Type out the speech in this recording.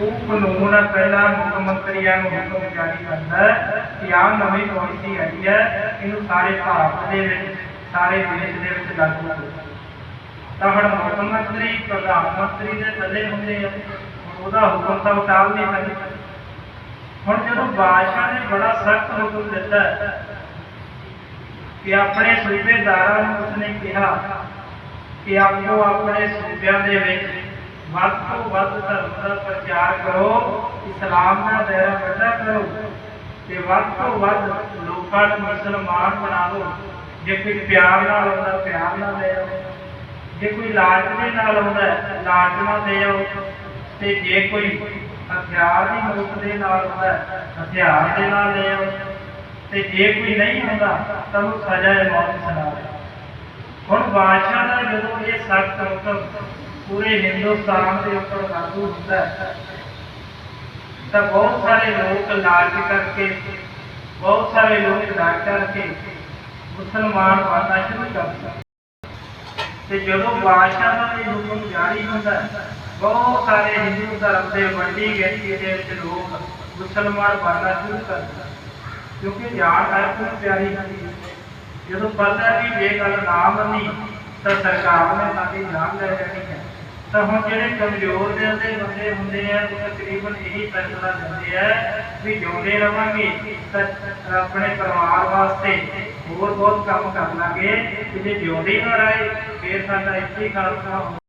ਉਹ ਕਾਨੂੰਨ ਪਹਿਲਾਂ ਮੁੱਖ ਮੰਤਰੀਆਂ ਨੂੰ ਹੁਕਮ ਜਾਰੀ ਕਰਦਾ ਹੈ ਕਿ ਆਹ ਨਵੀਂ ਪਾਲਿਸੀ ਆਈ ਹੈ ਇਹਨੂੰ ਸਾਰੇ ਭਾਰਤ ਦੇ ਵਿੱਚ ਸਾਰੇ ਦੇਸ਼ ਦੇ ਵਿੱਚ ਲਾਗੂ ਕਰੋ ਤਾਂ ਹੁਣ ਮੁੱਖ ਮੰਤਰੀ ਪ੍ਰਧਾਨ ਮੰਤਰੀ ਦੇ ਥੱਲੇ ਹੁੰਦੇ ਆ ਉਹਦਾ ਹੁਕਮ ਤਾਂ ਉਟਾਲ ਨਹੀਂ ਸਕਦੇ ਹੁਣ ਜਦੋਂ ਬਾਦਸ਼ਾਹ ਨੇ ਬੜਾ ਸਖਤ ਹੁਕਮ ਦਿੱਤਾ ਕਿ ਆਪਣੇ ਸੂਬੇਦਾਰਾਂ ਨੂੰ ਉਸਨੇ ਕਿਹਾ ਕਿ ਆਪੋ ਆਪਣੇ ਸੂਬਿਆਂ ਦੇ ਵਿੱਚ ਵੱਧ ਤੋਂ ਵੱਧ ਧਰਮ ਦਾ ਪ੍ਰਚਾਰ ਕਰੋ ਇਸਲਾਮ ਦਾ ਦਾਇਰਾ ਵੱਡਾ ਕਰੋ ਤੇ ਵੱਧ ਤੋਂ ਵੱਧ ਲੋਕਾਂ ਨੂੰ ਮੁਸਲਮਾਨ ਬਣਾ ਜੇ ਕੋਈ ਪਿਆਰ ਨਾਲ ਆਉਂਦਾ ਪਿਆਰ ਨਾਲ ਦੇ ਆਓ। ਜੇ ਕੋਈ ਲਾਲਚ ਨਾਲ ਆਉਂਦਾ ਹੈ, ਦੇ ਆਓ। ਤੇ ਜੇ ਕੋਈ ਹਥਿਆਰ ਦੀ ਮਦਦ ਦੇ ਨਾਲ ਆਉਂਦਾ ਹਥਿਆਰ ਦੇ ਨਾਲ ਦੇ ਆਓ। ਤੇ ਜੇ ਕੋਈ ਨਹੀਂ ਹੁੰਦਾ ਤਾਂ ਉਹ ਸਜ਼ਾ ਹੈ ਮੌਤ ਦੀ ਹੁਣ ਬਾਦਸ਼ਾਹ ਦਾ ਜਦੋਂ ਇਹ ਸਖਤ ਹੁਕਮ ਪੂਰੇ ਹਿੰਦੁਸਤਾਨ ਦੇ ਉੱਪਰ ਲਾਗੂ ਹੁੰਦਾ ਹੈ। ਤਾਂ ਬਹੁਤ ਸਾਰੇ ਲੋਕ ਲਾਲਚ ਕਰਕੇ, ਬਹੁਤ ਸਾਰੇ ਲੋਕ ਡਰ ਕਰਕੇ ਮੁਸਲਮਾਨ ਬਣਨਾ ਸ਼ੁਰੂ ਕਰ ਦਿੱਤਾ। ਤੇ ਜਦੋਂ ਬਾਦਸ਼ਾਹ ਦਾ ਇਹ ਹੁਕਮ ਜਾਰੀ ਹੁੰਦਾ ਬਹੁਤ ਸਾਰੇ ਹਿੰਦੂ ਧਰਮ ਦੇ ਵੱਡੀ ਗਿਣਤੀ ਦੇ ਵਿੱਚ ਲੋਕ ਮੁਸਲਮਾਨ ਬਣਨਾ ਸ਼ੁਰੂ ਕਰ ਦਿੰਦੇ ਕਿਉਂਕਿ ਜਾਨ ਹੈ ਕੋਈ ਪਿਆਰੀ ਹੁੰਦੀ ਜਦੋਂ ਪਤਾ ਵੀ ਜੇ ਗੱਲ ਨਾ ਮੰਨੀ, ਤਾਂ ਸਰਕਾਰ ਨੇ ਸਾਡੀ ਜਾਨ ਲੈ ਲੈਣੀ ਹੈ। ਤਾਂ ਹੁਣ ਜਿਹੜੇ ਕਮਜ਼ੋਰ ਦਿਲ ਦੇ ਬੰਦੇ ਹੁੰਦੇ ਆ, ਉਹ ਤਕਰੀਬਨ ਇਹੀ ਫੈਸਲਾ ਲੈਂਦੇ ਆ ਵੀ ਜਿਉਂਦੇ ਰਵਾਂਗੇ, ਤਾਂ ਆਪਣੇ ਪਰਿਵਾਰ ਵਾਸਤੇ ਹੋਰ ਬਹੁਤ ਕੰਮ ਕਰ ਲਾਂਗੇ, ਤੇ ਜੇ ਜਿਉਂਦੇ ਨਾ ਰਹੇ, ਫਿਰ ਸਾਡਾ ਇੱਥੇ ਖਾਲਸਾ